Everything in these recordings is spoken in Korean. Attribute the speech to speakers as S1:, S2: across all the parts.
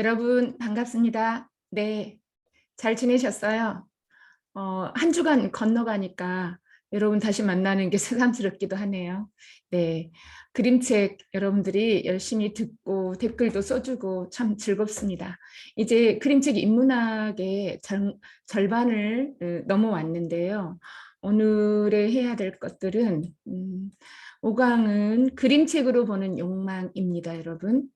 S1: 여러분 반갑습니다. 네, 잘 지내셨어요? 어, 한 주간 건너가니까 여러분 다시 만나는 게 새삼스럽기도 하네요. 네, 그림책 여러분들이 열심히 듣고 댓글도 써주고 참 즐겁습니다. 이제 그림책 인문학의 절, 절반을 어, 넘어왔는데요. 오늘에 해야 될 것들은 음, 5강은 그림책으로 보는 욕망입니다, 여러분.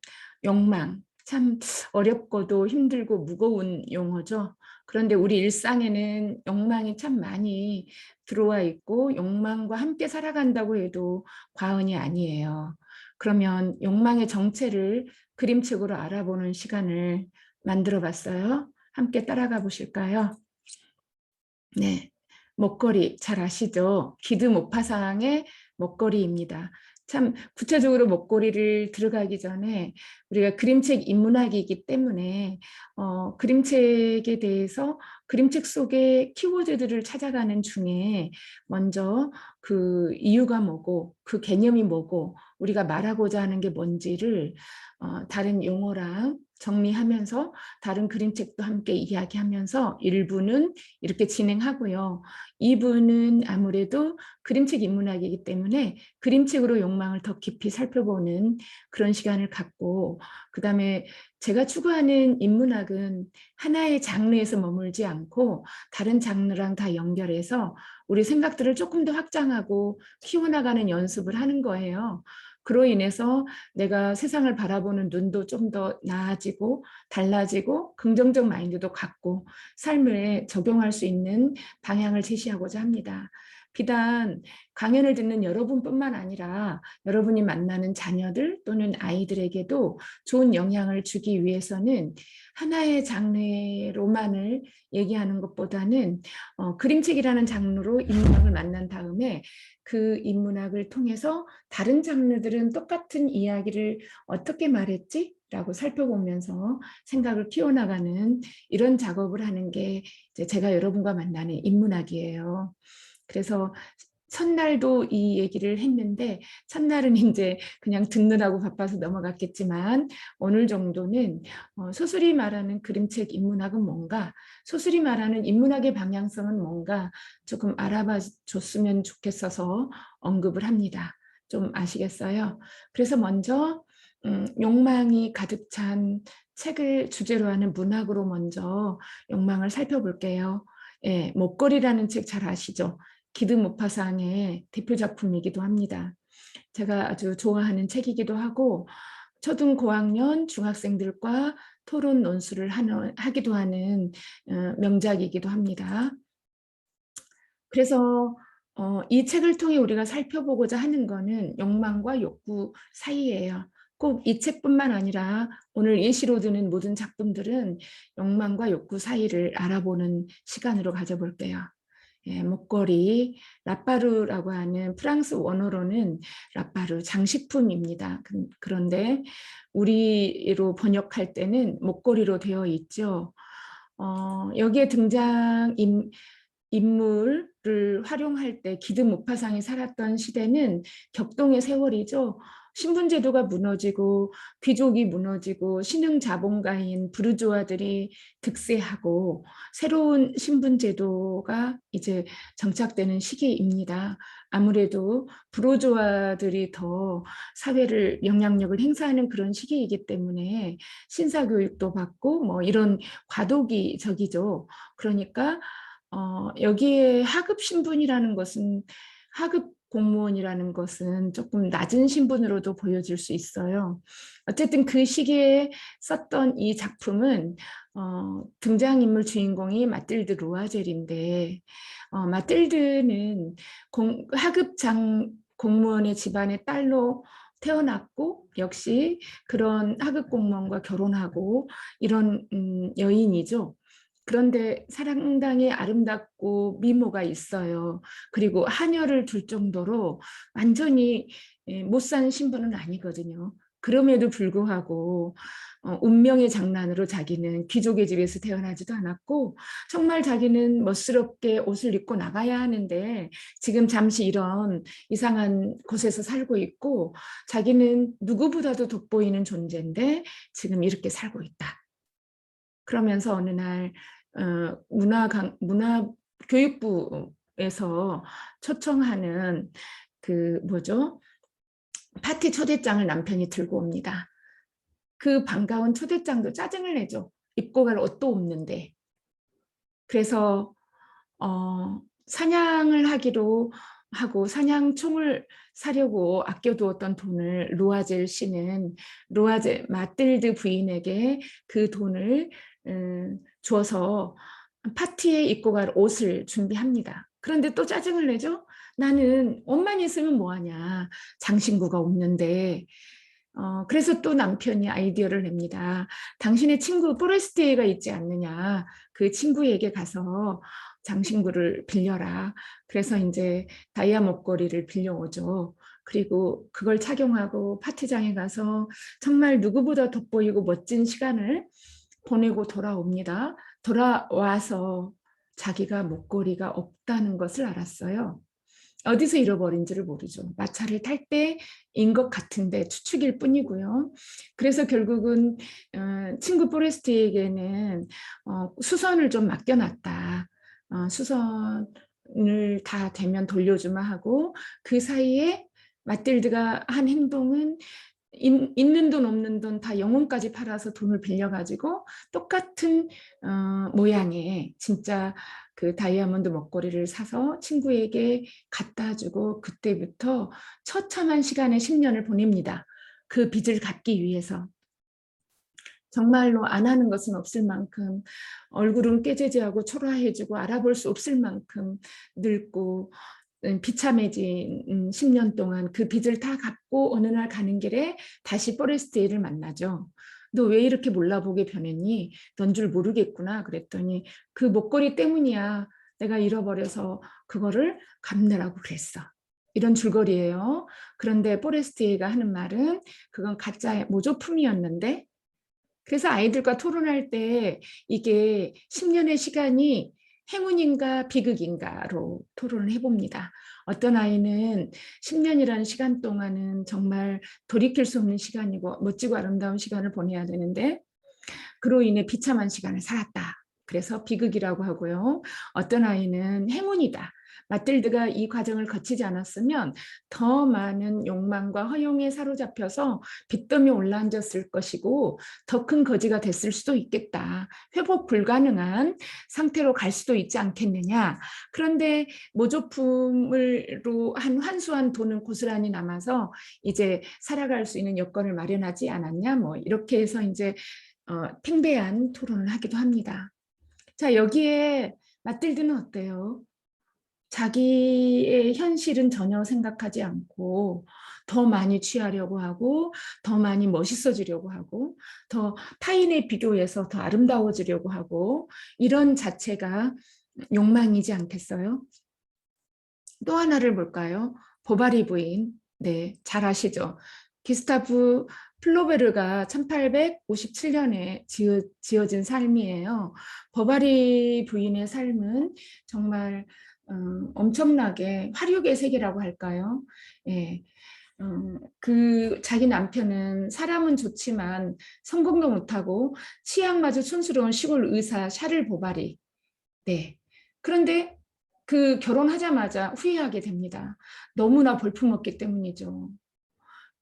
S1: 욕망. 참 어렵고도 힘들고 무거운 용어죠. 그런데 우리 일상에는 욕망이 참 많이 들어와 있고 욕망과 함께 살아간다고 해도 과언이 아니에요. 그러면 욕망의 정체를 그림책으로 알아보는 시간을 만들어 봤어요. 함께 따라가 보실까요? 네. 먹거리 잘 아시죠? 기드 모파상의 먹거리입니다. 참 구체적으로 먹거리를 들어가기 전에 우리가 그림책 인문학이기 때문에 어, 그림책에 대해서 그림책 속의 키워드들을 찾아가는 중에 먼저 그 이유가 뭐고 그 개념이 뭐고 우리가 말하고자 하는 게 뭔지를 어, 다른 용어랑 정리하면서 다른 그림책도 함께 이야기하면서 1부는 이렇게 진행하고요. 2부는 아무래도 그림책 인문학이기 때문에 그림책으로 욕망을 더 깊이 살펴보는 그런 시간을 갖고 그 다음에 제가 추구하는 인문학은 하나의 장르에서 머물지 않고 다른 장르랑 다 연결해서 우리 생각들을 조금 더 확장하고 키워나가는 연습을 하는 거예요. 그로 인해서 내가 세상을 바라보는 눈도 좀 더 나아지고 달라지고 긍정적 마인드도 갖고 삶에 적용할 수 있는 방향을 제시하고자 합니다. 비단 강연을 듣는 여러분뿐만 아니라 여러분이 만나는 자녀들 또는 아이들에게도 좋은 영향을 주기 위해서는 하나의 장르로만을 얘기하는 것보다는 어, 그림책이라는 장르로 인문학을 만난 다음에 그 인문학을 통해서 다른 장르들은 똑같은 이야기를 어떻게 말했지? 라고 살펴보면서 생각을 키워나가는 이런 작업을 하는 게 제가 여러분과 만나는 인문학이에요. 그래서 첫날도 이 얘기를 했는데 첫날은 이제 그냥 듣느라고 바빠서 넘어갔겠지만 오늘 정도는 어, 소설이 말하는 그림책 인문학은 뭔가 소설이 말하는 인문학의 방향성은 뭔가 조금 알아봐 줬으면 좋겠어서 언급을 합니다. 좀 아시겠어요? 그래서 먼저 음, 욕망이 가득 찬 책을 주제로 하는 문학으로 먼저 욕망을 살펴볼게요. 예, 목걸이라는 책 잘 아시죠? 기드 모파상의 대표 작품이기도 합니다. 제가 아주 좋아하는 책이기도 하고 초등 고학년 중학생들과 토론 논술을 하기도 하는 어, 명작이기도 합니다. 그래서 어, 이 책을 통해 우리가 살펴보고자 하는 것은 욕망과 욕구 사이예요. 꼭 이 책뿐만 아니라 오늘 예시로 드는 모든 작품들은 욕망과 욕구 사이를 알아보는 시간으로 가져볼게요. 예, 목걸이, 라파루라고 하는 프랑스 원어로는 라파루 장식품입니다. 그런데 우리로 번역할 때는 목걸이로 되어 있죠. 어, 여기에 등장 인, 인물을 활용할 때 기드 모파상이 살았던 시대는 격동의 세월이죠. 신분제도가 무너지고 귀족이 무너지고 신흥 자본가인 부르주아들이 득세하고 새로운 신분제도가 이제 정착되는 시기입니다. 아무래도 부르주아들이 더 사회를 영향력을 행사하는 그런 시기이기 때문에 신사교육도 받고 뭐 이런 과도기 적이죠. 그러니까 어, 여기에 하급 신분이라는 것은 하급 공무원이라는 것은 조금 낮은 신분으로도 보여질 수 있어요. 어쨌든 그 시기에 썼던 이 작품은 어, 등장인물 주인공이 마틸드 로아젤인데 어, 마틸드는 공, 하급장 공무원의 집안의 딸로 태어났고 역시 그런 하급 공무원과 결혼하고 이런 음, 여인이죠. 그런데 상당히 아름답고 미모가 있어요. 그리고 하녀를 둘 정도로 완전히 예, 못산 신분은 아니거든요. 그럼에도 불구하고 어, 운명의 장난으로 자기는 귀족의 집에서 태어나지도 않았고 정말 자기는 멋스럽게 옷을 입고 나가야 하는데 지금 잠시 이런 이상한 곳에서 살고 있고 자기는 누구보다도 돋보이는 존재인데 지금 이렇게 살고 있다. 그러면서 어느 날 어, 문화 강, 문화 교육부에서 초청하는 그 뭐죠? 파티 초대장을 남편이 들고 옵니다. 그 반가운 초대장도 짜증을 내죠. 입고 갈 옷도 없는데. 그래서 어, 사냥을 하기로 하고 사냥총을 사려고 아껴두었던 돈을 로아젤 씨는 로아젤 마틸드 부인에게 그 돈을 음, 줘서 파티에 입고 갈 옷을 준비합니다. 그런데 또 짜증을 내죠. 나는 옷만 있으면 뭐하냐. 장신구가 없는데. 어, 그래서 또 남편이 아이디어를 냅니다. 당신의 친구 포레스트에가 있지 않느냐. 그 친구에게 가서 장신구를 빌려라. 그래서 이제 다이아 목걸이를 빌려오죠. 그리고 그걸 착용하고 파티장에 가서 정말 누구보다 돋보이고 멋진 시간을 보내고 돌아옵니다. 돌아와서 자기가 목걸이가 없다는 것을 알았어요. 어디서 잃어버린지를 모르죠. 마차를 탈 때인 것 같은데 추측일 뿐이고요. 그래서 결국은 어, 친구 포레스트에게는 어, 수선을 좀 맡겨놨다. 어, 수선을 다 되면 돌려주마 하고 그 사이에 마틸드가 한 행동은 인, 있는 돈 없는 돈 다 영혼까지 팔아서 돈을 빌려가지고 똑같은 어, 모양의 진짜 그 다이아몬드 목걸이를 사서 친구에게 갖다 주고 그때부터 처참한 시간의 10년을 보냅니다. 그 빚을 갚기 위해서. 정말로 안 하는 것은 없을 만큼 얼굴은 깨재재하고 초라해지고 알아볼 수 없을 만큼 늙고 음, 비참해진 10년 동안 그 빚을 다 갚고 어느 날 가는 길에 다시 포레스트를 만나죠. 너 왜 이렇게 몰라보게 변했니? 넌 줄 모르겠구나. 그랬더니 그 목걸이 때문이야. 내가 잃어버려서 그거를 갚느라고 그랬어. 이런 줄거리예요. 그런데 포레스트가 하는 말은 그건 가짜 모조품이었는데 그래서 아이들과 토론할 때 이게 10년의 시간이 행운인가 비극인가로 토론을 해봅니다. 어떤 아이는 10년이라는 시간 동안은 정말 돌이킬 수 없는 시간이고 멋지고 아름다운 시간을 보내야 되는데 그로 인해 비참한 시간을 살았다. 그래서 비극이라고 하고요. 어떤 아이는 행운이다. 마틸드가 이 과정을 거치지 않았으면 더 많은 욕망과 허용에 사로잡혀서 빚더미 올라앉았을 것이고 더 큰 거지가 됐을 수도 있겠다. 회복 불가능한 상태로 갈 수도 있지 않겠느냐. 그런데 모조품으로 한 환수한 돈은 고스란히 남아서 이제 살아갈 수 있는 여건을 마련하지 않았냐. 뭐 이렇게 해서 이제 어, 팽배한 토론을 하기도 합니다. 자 여기에 마틸드는 어때요? 자기의 현실은 전혀 생각하지 않고 더 많이 취하려고 하고 더 많이 멋있어지려고 하고 더 타인에 비교해서 더 아름다워지려고 하고 이런 자체가 욕망이지 않겠어요? 또 하나를 볼까요? 보바리 부인. 네, 잘 아시죠? 기스타프 플로베르가 1857년에 지어, 지어 진 삶이에요. 버바리 부인의 삶은 정말 음, 엄청나게 화력의 세계라고 할까요? 예. 음, 그 자기 남편은 사람은 좋지만 성공도 못하고 치약마저 촌스러운 시골 의사 샤를 보바리. 네. 그런데 그 결혼하자마자 후회하게 됩니다. 너무나 볼품없기 때문이죠.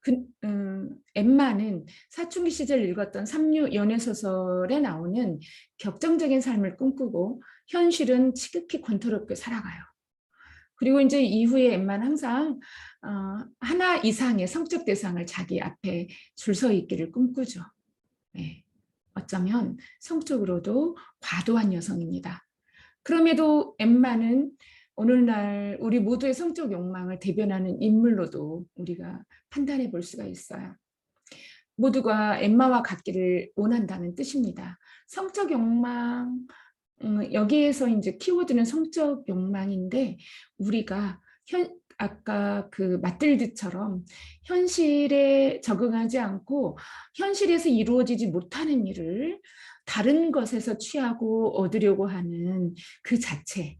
S1: 그, 음, 엠마는 사춘기 시절 읽었던 삼류 연애소설에 나오는 격정적인 삶을 꿈꾸고 현실은 지극히 권태롭게 살아가요. 그리고 이제 이후에 엠마는 항상 어, 하나 이상의 성적 대상을 자기 앞에 줄 서 있기를 꿈꾸죠. 네. 어쩌면 성적으로도 과도한 여성입니다. 그럼에도 엠마는 오늘날 우리 모두의 성적 욕망을 대변하는 인물로도 우리가 판단해 볼 수가 있어요. 모두가 엠마와 같기를 원한다는 뜻입니다. 성적 욕망, 음, 여기에서 이제 키워드는 성적 욕망인데 우리가 현, 아까 그 마틸드처럼 현실에 적응하지 않고 현실에서 이루어지지 못하는 일을 다른 것에서 취하고 얻으려고 하는 그 자체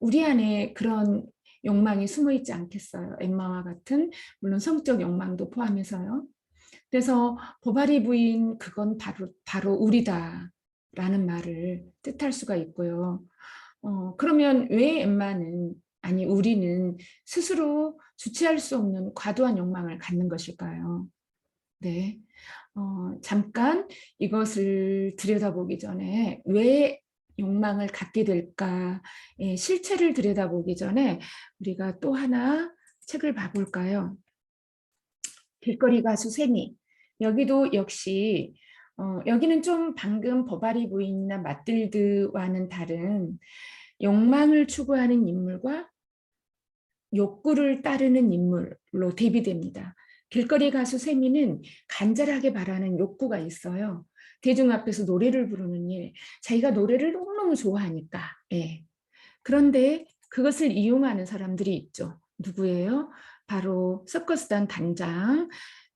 S1: 우리 안에 그런 욕망이 숨어 있지 않겠어요. 엠마와 같은 물론 성적 욕망도 포함해서요. 그래서 보바리 부인 그건 바로 바로 우리다라고 라는 말을 뜻할 수가 있고요. 어, 그러면 왜 엠마는 아니 우리는 스스로 주체할 수 없는 과도한 욕망을 갖는 것일까요? 네, 어, 잠깐 이것을 들여다보기 전에 왜 욕망을 갖게 될까 예, 실체를 들여다보기 전에 우리가 또 하나 책을 봐볼까요? 길거리 가수 세미 여기도 역시 어, 여기는 좀 방금 버바리 부인이나 마til드와는 다른 욕망을 추구하는 인물과 욕구를 따르는 인물로 대비됩니다. 길거리 가수 세미는 간절하게 바라는 욕구가 있어요. 대중 앞에서 노래를 부르는 일, 자기가 노래를 너무너무 좋아하니까. 예. 그런데 그것을 이용하는 사람들이 있죠. 누구예요? 바로 서커스단 단장,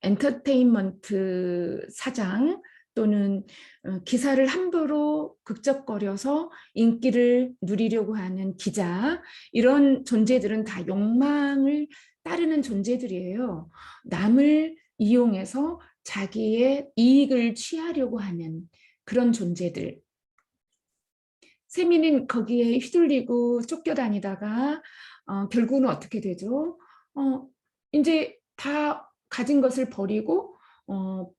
S1: 엔터테인먼트 사장 또는 어, 기사를 함부로 극적거려서 인기를 누리려고 하는 기자 이런 존재들은 다 욕망을 따르는 존재들이에요. 남을 이용해서 자기의 이익을 취하려고 하는 그런 존재들. 세미는 거기에 휘둘리고 쫓겨다니다가 어, 결국은 어떻게 되죠? 어, 이제 다 가진 것을 버리고 어,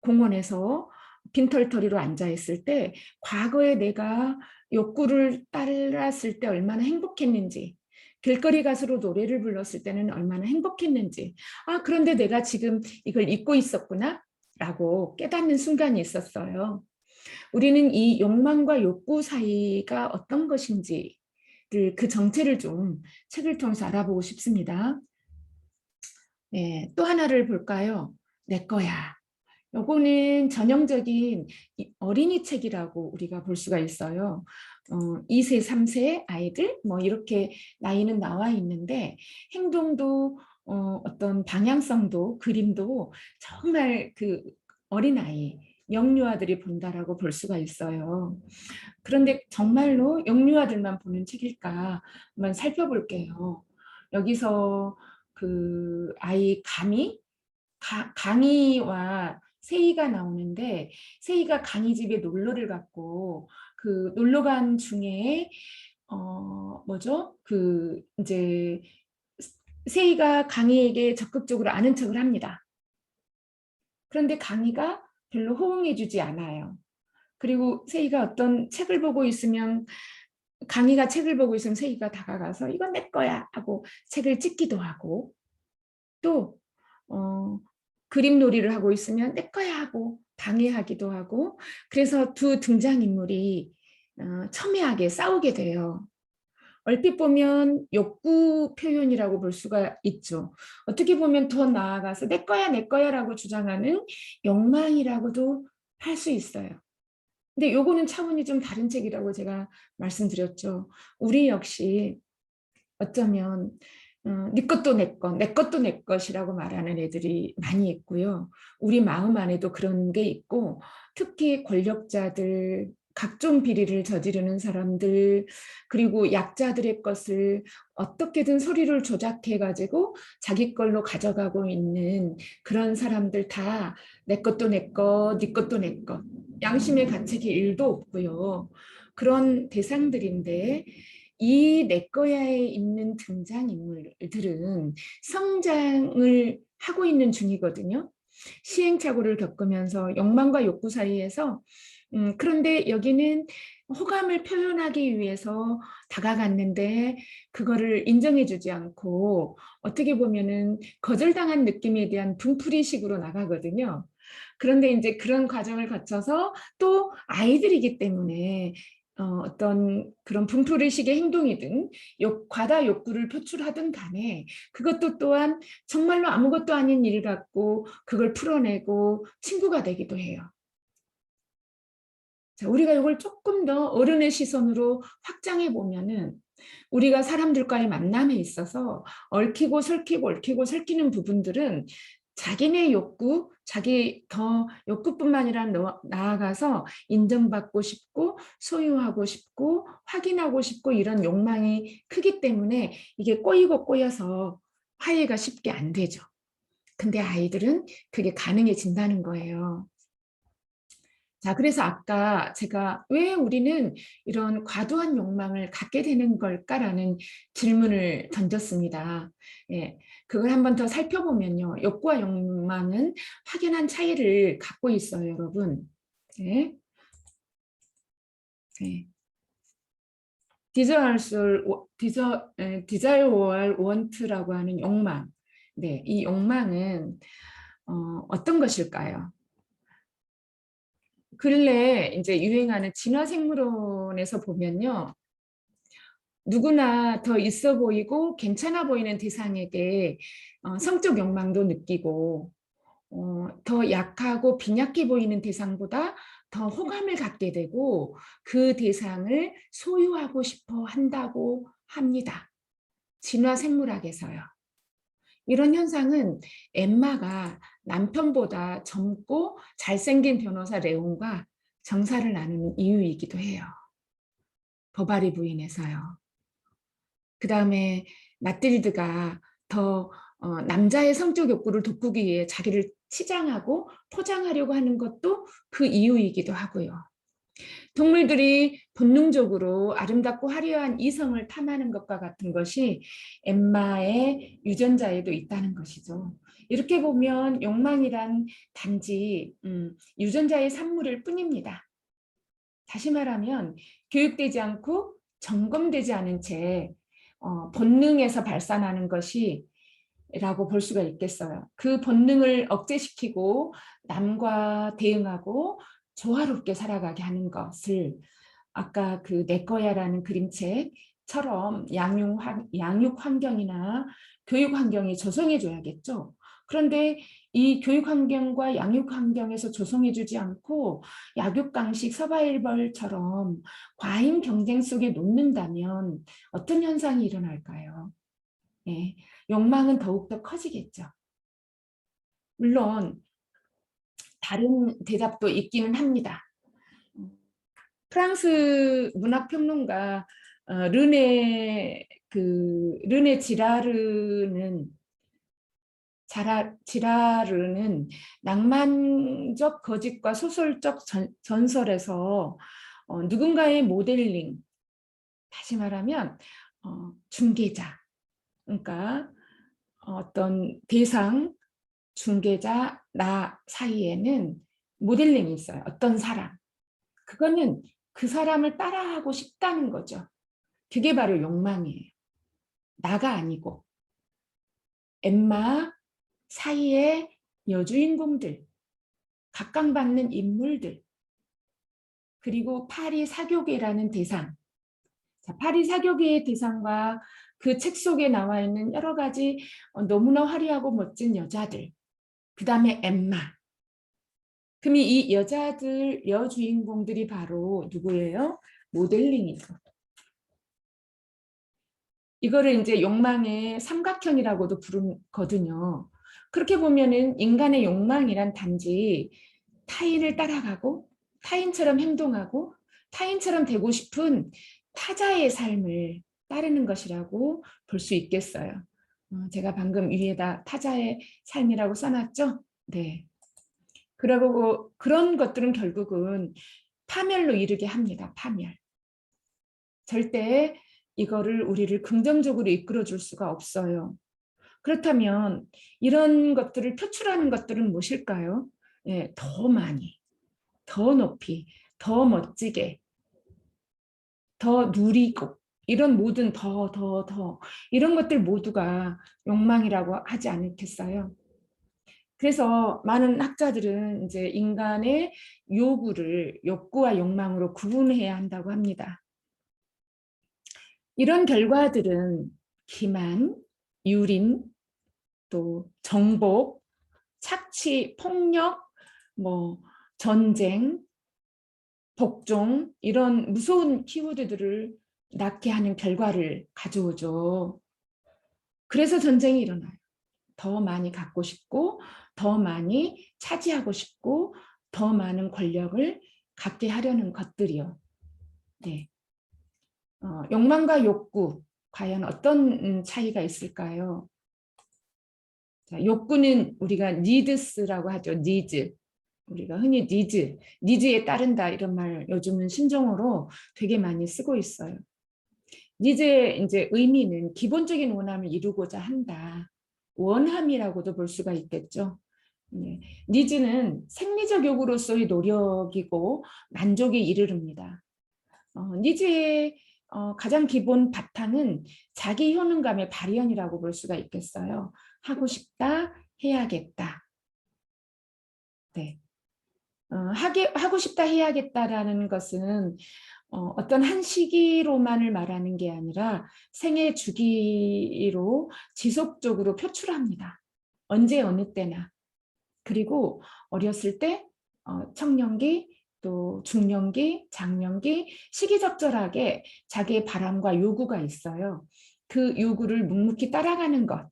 S1: 공원에서 빈털터리로 앉아 있을 때 과거에 내가 욕구를 따랐을 때 얼마나 행복했는지 길거리 가수로 노래를 불렀을 때는 얼마나 행복했는지 아 그런데 내가 지금 이걸 잊고 있었구나 라고 깨닫는 순간이 있었어요. 우리는 이 욕망과 욕구 사이가 어떤 것인지를 그 정체를 좀 책을 통해서 알아보고 싶습니다. 네, 또 하나를 볼까요? 내 거야. 요거는 전형적인 어린이 책이라고 우리가 볼 수가 있어요. 어, 2세, 3세 아이들 뭐 이렇게 나이는 나와 있는데 행동도 어, 어떤 방향성도 그림도 정말 그 어린아이 영유아들이 본다라고 볼 수가 있어요. 그런데 정말로 영유아들만 보는 책일까 한번 살펴볼게요. 여기서 그 아이 감이 가, 강이와 세이가 나오는데 세이가 강희 집에 놀러를 갔고 그 놀러 간 중에 어 뭐죠? 그 이제 세이가 강희에게 적극적으로 아는 척을 합니다. 그런데 강희가 별로 호응해 주지 않아요. 그리고 세이가 어떤 책을 보고 있으면 강희가 책을 보고 있으면 세이가 다가가서 이건 내 거야 하고 책을 찍기도 하고 또 어, 그림 놀이를 하고 있으면 내 거야 하고 방해하기도 하고 그래서 두 등장인물이 어, 첨예하게 싸우게 돼요. 얼핏 보면 욕구 표현이라고 볼 수가 있죠. 어떻게 보면 더 나아가서 내 거야 내 거야 라고 주장하는 욕망이라고도 할 수 있어요. 근데 요거는 차원이 좀 다른 책이라고 제가 말씀드렸죠. 우리 역시 어쩌면 어, 네 것도 내 것, 내 것도 내 것이라고 말하는 애들이 많이 있고요. 우리 마음 안에도 그런 게 있고 특히 권력자들, 각종 비리를 저지르는 사람들 그리고 약자들의 것을 어떻게든 소리를 조작해 가지고 자기 걸로 가져가고 있는 그런 사람들 다 내 것도 내 것, 네 것도 내 것. 양심의 가책이 일도 없고요. 그런 대상들인데 이 내꺼야에 있는 등장인물들은 성장을 하고 있는 중이거든요. 시행착오를 겪으면서 욕망과 욕구 사이에서 음, 그런데 여기는 호감을 표현하기 위해서 다가갔는데 그거를 인정해주지 않고 어떻게 보면은 거절당한 느낌에 대한 분풀이식으로 나가거든요. 그런데 이제 그런 과정을 거쳐서 또 아이들이기 때문에 어, 어떤 그런 분풀이식의 행동이든 욕, 과다 욕구를 표출하든 간에 그것도 또한 정말로 아무것도 아닌 일 같고 그걸 풀어내고 친구가 되기도 해요. 자, 우리가 이걸 조금 더 어른의 시선으로 확장해 보면은 우리가 사람들과의 만남에 있어서 얽히고 설키고 얽히고 설키는 부분들은 자기네 욕구, 자기 더 욕구뿐만 아니라 나아가서 인정받고 싶고 소유하고 싶고 확인하고 싶고 이런 욕망이 크기 때문에 이게 꼬이고 꼬여서 화해가 쉽게 안 되죠. 근데 아이들은 그게 가능해진다는 거예요. 자, 그래서 아까 제가 왜 우리는 이런 과도한 욕망을 갖게 되는 걸까라는 질문을 던졌습니다. 예, 그걸 한번 더 살펴보면요. 욕구와 욕망은 확연한 차이를 갖고 있어요, 여러분. desires, desire, 에, desire or want라고 하는 욕망. 네, 이 욕망은 어, 어떤 것일까요? 근래 이제 유행하는 진화생물론에서 보면요. 누구나 더 있어 보이고 괜찮아 보이는 대상에게 어, 성적 욕망도 느끼고 어, 더 약하고 빈약해 보이는 대상보다 더 호감을 갖게 되고 그 대상을 소유하고 싶어 한다고 합니다. 진화 생물학에서요. 이런 현상은 엠마가 남편보다 젊고 잘생긴 변호사 레온과 정사를 나누는 이유이기도 해요. 버바리 부인에서요. 그 다음에 마틸드가 더 어, 남자의 성적 욕구를 돋구기 위해 자기를 치장하고 포장하려고 하는 것도 그 이유이기도 하고요. 동물들이 본능적으로 아름답고 화려한 이성을 탐하는 것과 같은 것이 엠마의 유전자에도 있다는 것이죠. 이렇게 보면 욕망이란 단지 음, 유전자의 산물일 뿐입니다. 다시 말하면 교육되지 않고 점검되지 않은 채 어, 본능에서 발산하는 것이 라고 볼 수가 있겠어요. 그 본능을 억제시키고 남과 대응하고 조화롭게 살아가게 하는 것을 아까 그 내 거야라는 그림책처럼 양육, 양육 환경이나 교육 환경이 조성해 줘야겠죠. 그런데 이 교육 환경과 양육 환경에서 조성해 주지 않고 약육강식 서바이벌처럼 과잉 경쟁 속에 놓는다면 어떤 현상이 일어날까요? 네, 욕망은 더욱더 커지겠죠. 물론 다른 대답도 있기는 합니다. 프랑스 문학평론가 어, 르네 그 르네 지라르는 자라, 지라르는 낭만적 거짓과 소설적 전, 전설에서 어, 누군가의 모델링 다시 말하면 어, 중개자 그러니까 어떤 대상 중개자 나 사이에는 모델링이 있어요. 어떤 사람. 그거는 그 사람을 따라하고 싶다는 거죠. 그게 바로 욕망이에요. 나가 아니고 엠마 사이의 여주인공들, 각광받는 인물들, 그리고 파리 사교계라는 대상. 자, 파리 사교계의 대상과 그 책 속에 나와 있는 여러 가지 어, 너무나 화려하고 멋진 여자들, 그 다음에 엠마. 그럼 이 여자들, 여주인공들이 바로 누구예요? 모델링이죠. 이거를 이제 욕망의 삼각형이라고도 부르거든요. 그렇게 보면은 인간의 욕망이란 단지 타인을 따라가고 타인처럼 행동하고 타인처럼 되고 싶은 타자의 삶을 따르는 것이라고 볼 수 있겠어요. 어, 제가 방금 위에다 타자의 삶이라고 써놨죠? 네. 그러고 그런 것들은 결국은 파멸로 이르게 합니다. 파멸. 절대 이거를 우리를 긍정적으로 이끌어 줄 수가 없어요. 그렇다면 이런 것들을 표출하는 것들은 무엇일까요? 예, 더 많이, 더 높이, 더 멋지게, 더 누리고 이런 모든 더, 더, 더 이런 것들 모두가 욕망이라고 하지 않겠어요? 그래서 많은 학자들은 이제 인간의 요구를 욕구와 욕망으로 구분해야 한다고 합니다. 이런 결과들은 기만, 유린, 또 정복, 착취, 폭력, 뭐 전쟁, 복종 이런 무서운 키워드들을 낳게 하는 결과를 가져오죠. 그래서 전쟁이 일어나요. 더 많이 갖고 싶고 더 많이 차지하고 싶고 더 많은 권력을 갖게 하려는 것들이요. 네. 어, 욕망과 욕구 과연 어떤 음, 차이가 있을까요? 자, 욕구는 우리가 needs라고 하죠. needs. 우리가 흔히 니즈, 니즈에 따른다 이런 말 요즘은 신종어로 되게 많이 쓰고 있어요. 니즈의 이제 의미는 기본적인 원함을 이루고자 한다. 원함이라고도 볼 수가 있겠죠. 네. 니즈는 생리적 요구로서의 노력이고 만족에 이르릅니다. 어, 니즈의 어, 가장 기본 바탕은 자기 효능감의 발현이라고 볼 수가 있겠어요. 하고 싶다, 해야겠다. 네. 어, 하게, 하고 싶다, 해야겠다라는 것은 어, 어떤 한 시기로만을 말하는 게 아니라 생애 주기로 지속적으로 표출합니다. 언제 어느 때나. 그리고 어렸을 때 어, 청년기, 또 중년기, 장년기 시기적절하게 자기의 바람과 요구가 있어요. 그 요구를 묵묵히 따라가는 것.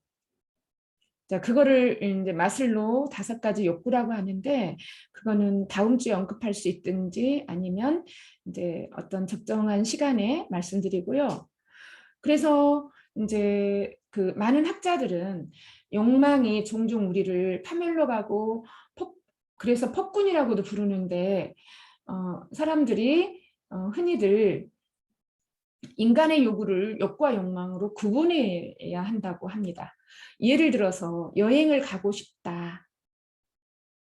S1: 자, 그거를 이제 마슬로 다섯 가지 욕구라고 하는데 그거는 다음 주에 언급할 수 있든지 아니면 이제 어떤 적정한 시간에 말씀드리고요. 그래서 이제 그 많은 학자들은 욕망이 종종 우리를 파멸로 가고 폭, 그래서 폭군이라고도 부르는데 어, 사람들이 어, 흔히들 인간의 요구를 욕과 욕망으로 구분해야 한다고 합니다. 예를 들어서 여행을 가고 싶다.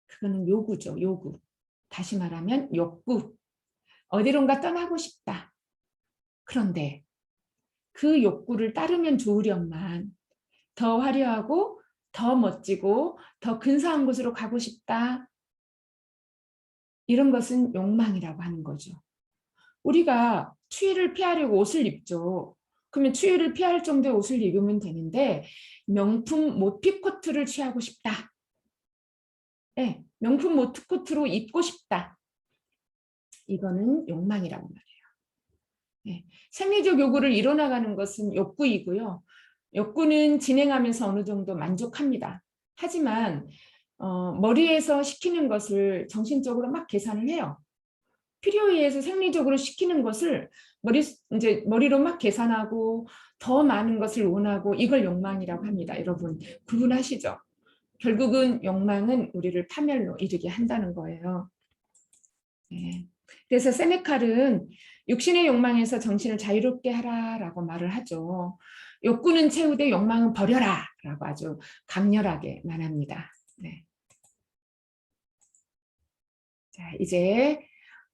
S1: 그거는 요구죠, 요구. 다시 말하면 욕구. 어디론가 떠나고 싶다. 그런데 그 욕구를 따르면 좋으련만 더 화려하고 더 멋지고 더 근사한 곳으로 가고 싶다. 이런 것은 욕망이라고 하는 거죠. 우리가 추위를 피하려고 옷을 입죠. 그러면 추위를 피할 정도의 옷을 입으면 되는데 명품 모피 코트를 취하고 싶다. 네, 명품 모트 코트로 입고 싶다. 이거는 욕망이라고 말해요. 네, 생리적 요구를 이뤄나가는 것은 욕구이고요. 욕구는 진행하면서 어느 정도 만족합니다. 하지만 어, 머리에서 시키는 것을 정신적으로 막 계산을 해요. 필요에 의해서 생리적으로 시키는 것을 머리 이제 머리로 막 계산하고 더 많은 것을 원하고 이걸 욕망이라고 합니다. 여러분 구분하시죠? 결국은 욕망은 우리를 파멸로 이르게 한다는 거예요. 네. 그래서 세네칼은 육신의 욕망에서 정신을 자유롭게 하라라고 말을 하죠. 욕구는 채우되 욕망은 버려라라고 아주 강렬하게 말합니다. 네. 자 이제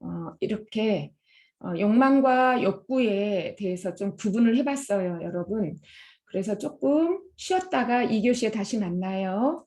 S1: 어, 이렇게 어, 욕망과 욕구에 대해서 좀 구분을 해봤어요, 여러분. 그래서 조금 쉬었다가 2교시에 다시 만나요.